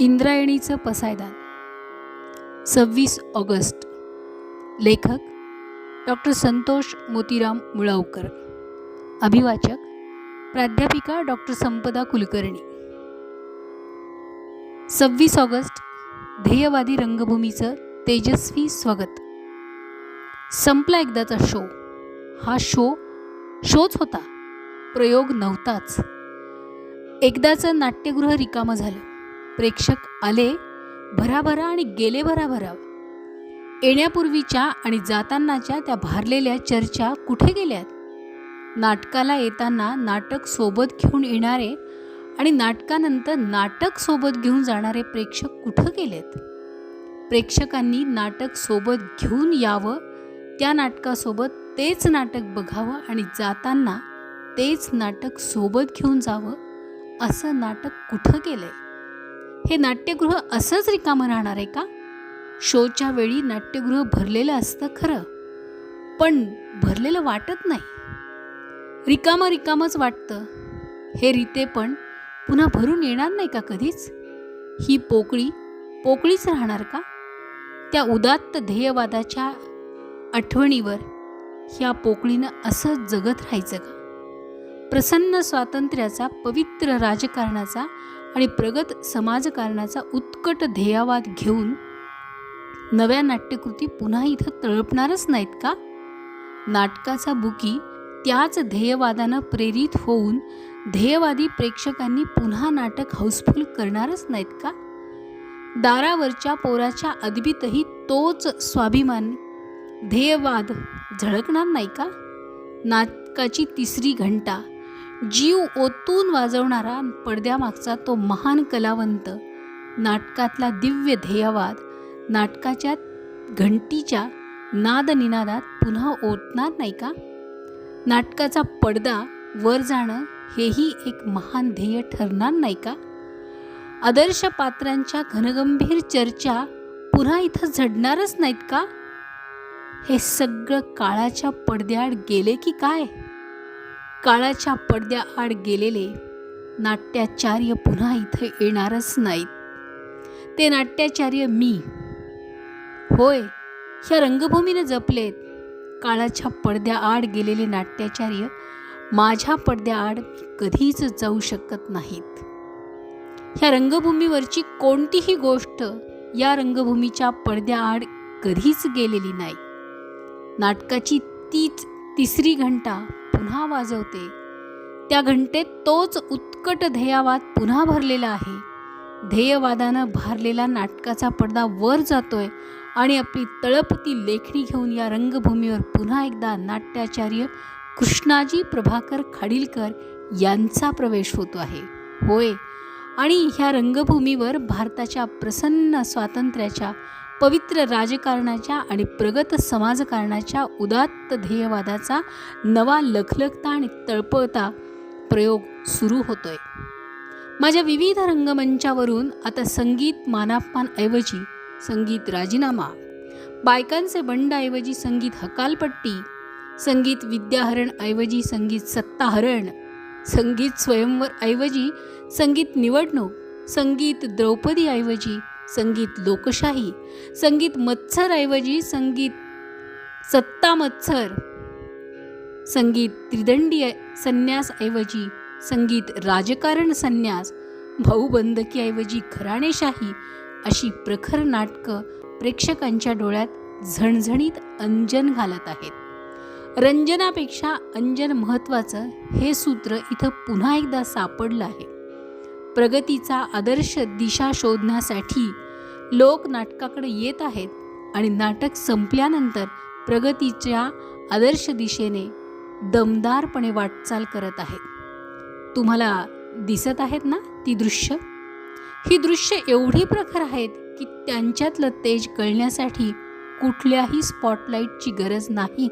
इंद्रायणीचं पसायदान. सव्वीस ऑगस्ट. लेखक डॉक्टर संतोष मोतीराम मुळावकर. अभिवाचक प्राध्यापिका डॉक्टर संपदा कुलकर्णी. सव्वीस ऑगस्ट. ध्येयवादी रंगभूमीचं तेजस्वी स्वागत. संपला एकदाचा शो. हा शो शोच होता. प्रयोग नव्हताच. एकदाचं नाट्यगृह रिकामं झालं. प्रेक्षक आले भराभरा आणि गेले भराभरा. येण्यापूर्वीच्या आणि जातानाच्या त्या भारलेल्या चर्चा कुठे गेल्यात? नाटकाला येताना नाटक सोबत घेऊन येणारे आणि नाटकानंतर नाटक सोबत घेऊन जाणारे प्रेक्षक कुठं गेलेत? प्रेक्षकांनी नाटक सोबत घेऊन यावं त्या नाटकासोबत तेच नाटक बघावं आणि जाताना तेच नाटक सोबत घेऊन जावं असं नाटक कुठं गेलंय? हे नाट्यगृह असंच रिकामं राहणार आहे का? शोच्या वेळी नाट्यगृह भरलेलं असतं खरं पण भरलेलं वाटत नाही. रिकामं रिकामंच वाटतं. हे रीते पण पुन्हा भरून येणार नाही का कधीच? ही पोकळी पोकळीच राहणार का? त्या उदात्त ध्येयवादाच्या आठवणीवर ह्या पोकळीनं असं जगत राहायचं का? प्रसन्न स्वातंत्र्याचा पवित्र राजकारणाचा आणि प्रगत समाजकारणाचा उत्कट ध्येयवाद घेऊन नव्या नाट्यकृती पुन्हा इथं तळपणारच नाहीत का? नाटकाचा बुकी त्याच ध्येयवादानं प्रेरित होऊन ध्येयवादी प्रेक्षकांनी पुन्हा नाटक हाऊसफुल करणारच नाहीत का? दारावरच्या पोराच्या अदबीतही तोच स्वाभिमान ध्येयवाद झळकणार नाही का? नाटकाची तिसरी घंटा जीव ओतून वाजवणारा पडद्यामागचा तो महान कलावंत नाटकातला दिव्य ध्येयवाद नाटकाच्या घंटीच्या नादनिनादात पुन्हा ओतणार नाही का? नाटकाचा पडदा वर जाणं हेही एक महान ध्येय ठरणार नाही का? आदर्श पात्रांच्या घनगंभीर चर्चा पुन्हा इथं झडणारच नाहीत का? हे सगळं काळाच्या पडद्याआड गेले की काय? काळाच्या पडद्याआड गेलेले नाट्याचार्य पुन्हा इथं येणारच नाहीत. ते नाट्याचार्य मी. होय ह्या रंगभूमीनं जपलेत. काळाच्या पडद्याआड गेलेले नाट्याचार्य माझ्या पडद्याआड कधीच जाऊ शकत नाहीत. ह्या रंगभूमीवरची कोणतीही गोष्ट या रंगभूमीच्या पडद्याआड कधीच गेलेली नाही. नाटकाची तीच तिसरी घंटा पुन्हा वाजवते. त्या घंटेत तोच उत्कट ध्येयवाद पुन्हा भरलेला आहे. ध्येयवादानं भारलेला नाटकाचा पडदा वर जातोय आणि आपली तळपती लेखणी घेऊन या रंगभूमीवर पुन्हा एकदा नाट्याचार्य कृष्णाजी प्रभाकर खाडीलकर यांचा प्रवेश होतो आहे. होय. आणि ह्या रंगभूमीवर भारताच्या प्रसन्न स्वातंत्र्याच्या पवित्र राजकारणाच्या आणि प्रगत समाजकारणाच्या उदात्त ध्येयवादाचा नवा लखलखता आणि तळपळता प्रयोग सुरू होतोय. माझ्या विविध रंगमंचावरून आता संगीत मानापमानऐवजी संगीत राजीनामा बायकांचे बंडऐवजी संगीत हकालपट्टी संगीत विद्याहरण ऐवजी संगीत सत्ताहरण संगीत स्वयंवर ऐवजी संगीत निवडणूक संगीत द्रौपदी ऐवजी संगीत लोकशाही संगीत मत्सरऐवजी संगीत सत्ता मत्सर संगीत त्रिदंडी संन्यासऐवजी संगीत राजकारण संन्यास भाऊबंदकीऐवजी घराणेशाही अशी प्रखर नाटकं प्रेक्षकांच्या डोळ्यात झणझणीत अंजन घालत आहेत. रंजनापेक्षा अंजन महत्त्वाचं हे सूत्र इथं पुन्हा एकदा सापडलं आहे. प्रगतीचा आदर्श दिशा शोधण्यासाठी लोक नाटकाकडे येत आहेत आणि नाटक संपल्यानंतर प्रगतीच्या आदर्श दिशेने दमदारपणे वाटचाल करत आहेत. तुम्हाला दिसत आहेत ना ती दृश्य? ही दृश्य एवढी प्रखर आहेत की त्यांच्यातलं तेज कळण्यासाठी कुठल्याही स्पॉटलाईटची गरज नाही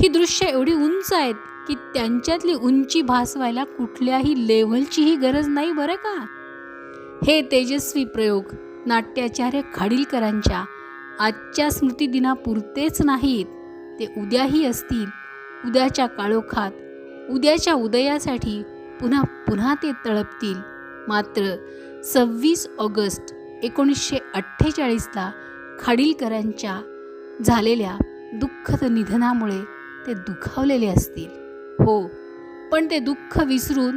ही दृश्य एवढी उंच आहेत की त्यांच्यातली उंची भासवायला कुठल्याही लेव्हलचीही गरज नाही बरं का? हे तेजस्वी प्रयोग नाट्याचार्य खाडीलकरांच्या आजच्या स्मृतिदिनापुरतेच नाहीत. ते उद्याही असतील. उद्याच्या काळोखात उद्याच्या उदयासाठी पुन्हा पुन्हा ते तळपतील. मात्र सव्वीस ऑगस्ट एकोणीसशे अठ्ठेचाळीसला खाडीलकरांच्या झालेल्या दुःखद निधनामुळे ते दुखावलेले असतील. हो. पण ते दुःख विसरून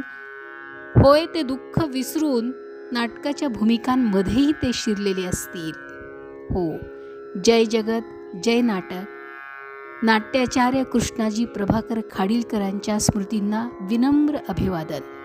होय ते दुःख विसरून नाटकाच्या भूमिकांमध्येही ते शिरलेले असतील. हो. जय जगत जय नाटक. नाट्याचार्य कृष्णाजी प्रभाकर खाडीलकरांच्या स्मृतींना विनम्र अभिवादन.